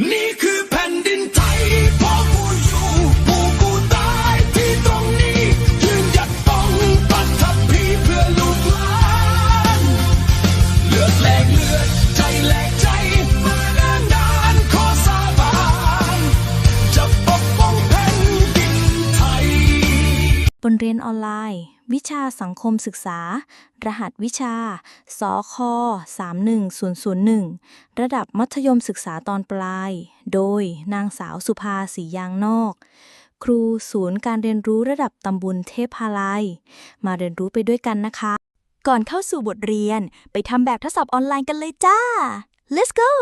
นี่ บนเรียนออนไลน์ วิชาสังคมศึกษา รหัสวิชา สค 31001 ระดับมัธยมศึกษาตอนปลาย โดยนางสาวสุภาสียางนอก ครูศูนย์การเรียนรู้ระดับตำบลเทพาลัย มาเรียนรู้ไปด้วยกันนะคะ ก่อนเข้าสู่บทเรียนไปทำแบบทดสอบออนไลน์กันเลยจ้า let's go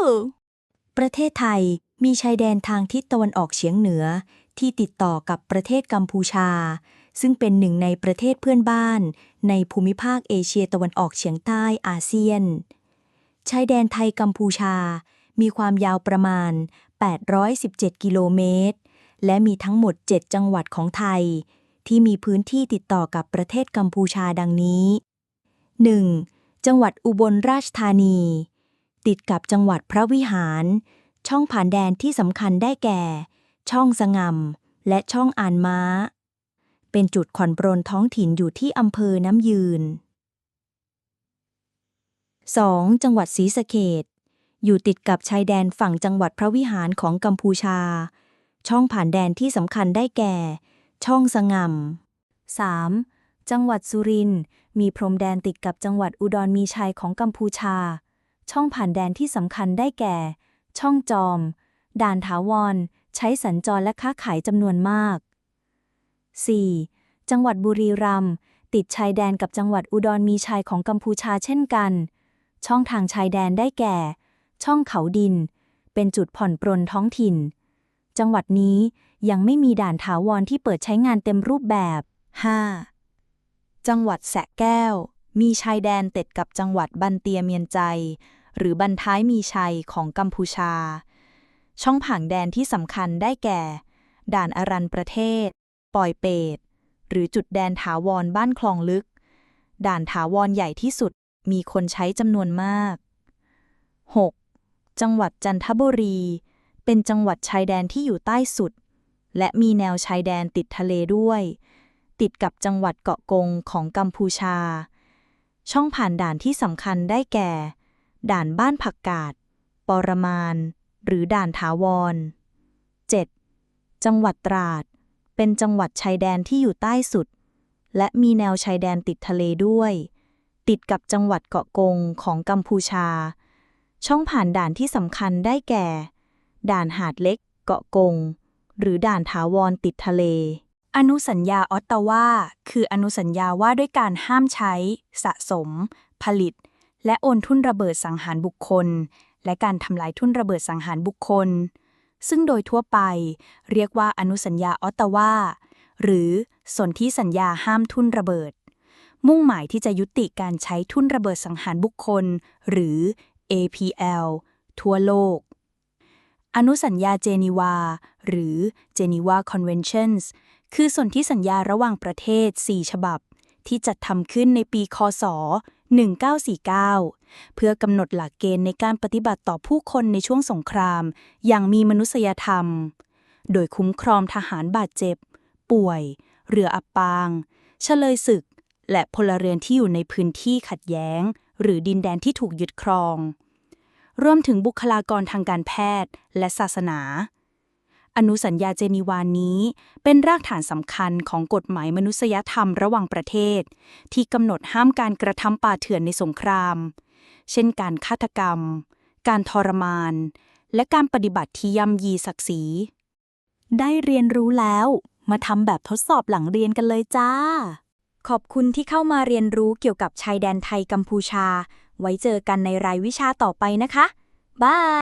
ประเทศไทยมีชายแดนทางทิศตะวันออกเฉียงเหนือ ที่ติดต่อกับประเทศกัมพูชา ซึ่งเป็นหนึ่งในประเทศเพื่อนบ้าน ในภูมิภาคเอเชียตะวันออกเฉียงใต้อาเซียน ชายแดนไทยกัมพูชา มีความยาวประมาณ 817 กิโลเมตร และมีทั้งหมด 7 จังหวัดของไทย ที่มีพื้นที่ติดต่อกับประเทศกัมพูชาดังนี้ 1. จังหวัดอุบลราชธานี ติดกับจังหวัดพระวิหาร ช่องผ่านแดนที่สำคัญได้แก่ ช่องสงำ และช่องอ่านม้า เป็นจุดผ่อนปรนท้องถิ่นอยู่ที่อำเภอน้ำยืน 2. จังหวัดศรีสะเกดอยู่ติดกับชายแดนฝั่งจังหวัดพระวิหารของกัมพูชา ช่องผ่านแดนที่สำคัญได้แก่ ช่องสงำ 3. จังหวัดสุรินทร์มีพรมแดนติดกับจังหวัดอุดรมีชัยของกัมพูชา ช่องผ่านแดนที่สำคัญได้แก่ ช่องจอม ด่านถาวร ใช้สัญจรและค้าขายจำนวนมาก 4. จังหวัดบุรีรัมย์ติดชายแดนกับจังหวัดอุดรมีชัยของกัมพูชาเช่นกัน ช่องทางชายแดนได้แก่ ช่องเขาดิน เป็นจุดผ่อนปรนท้องถิ่น จังหวัดนี้ยังไม่มีด่านถาวรที่เปิดใช้งานเต็มรูปแบบ 5. จังหวัดแสะแก้ว มีชายแดนติดกับจังหวัดบันเตียเมียนใจ หรือบันท้ายมีชัยของกัมพูชา ช่องผ่านแดนที่สำคัญได้แก่ ด่านอรันประเทศ ปอยเปตหรือจุดแดนถาวรบ้านคลองลึก ด่านถาวรใหญ่ที่สุดมีคนใช้จำนวนมาก 6. จังหวัดจันทบุรี เป็นจังหวัดชายแดนที่อยู่ใต้สุด และมีแนวชายแดนติดทะเลด้วย ติดกับจังหวัดเกาะกงของกัมพูชา ช่องผ่านด่านที่สำคัญได้แก่ ด่านบ้านผักกาด ปรมาน หรือด่านถาวร 7. จังหวัดตราด เป็นจังหวัดชายแดนที่อยู่ใต้สุด และมีแนวชายแดนติดทะเลด้วย ติดกับจังหวัดเกาะกงของกัมพูชา ช่องผ่านด่านที่สำคัญได้แก่ ด่านหาดเล็ก เกาะกง หรือด่านถาวรติดทะเล อนุสัญญาออตตาวาคืออนุสัญญาว่าด้วยการห้ามใช้ สะสม ผลิต และโอนทุนระเบิดสังหารบุคคล และการทำลายทุนระเบิดสังหารบุคคล ซึ่งโดยทั่วไปเรียกว่าอนุสัญญาออตตาวาหรือสนธิสัญญาห้ามทุนระเบิด มุ่งหมายที่จะยุติการใช้ทุนระเบิดสังหารบุคคล หรือ APL ทั่วโลก อนุสัญญาเจนีวา หรือ Geneva Conventions คือสนธิสัญญาระหว่างประเทศ 4 ฉบับ ที่จัดทำขึ้นในปี คศ 1949 เพื่อกำหนดหลักเกณฑ์ในการปฏิบัติต่อผู้คนในช่วงสงคราม อย่างมีมนุษยธรรม โดยคุ้มครองทหารบาดเจ็บ ป่วย เรืออับปางเฉลยศึก และพลเรือนที่อยู่ในพื้นที่ขัดแย้ง หรือดินแดนที่ถูกยึดครอง รวมถึงบุคลากรทางการแพทย์และศาสนา อนุสัญญาเจนีวานี้ เป็นรากฐานสำคัญของกฎหมายมนุษยธรรมระหว่างประเทศ ที่กำหนดห้ามการกระทำป่าเถื่อนในสงคราม เช่นการฆาตกรรม การทรมาน และการปฏิบัติที่ย่ำยีศักดิ์ศรี ได้เรียนรู้แล้ว มาทำแบบทดสอบหลังเรียนกันเลยจ้า ขอบคุณที่เข้ามาเรียนรู้เกี่ยวกับชายแดนไทยกัมพูชา ไว้เจอกันในรายวิชาต่อไปนะคะบาย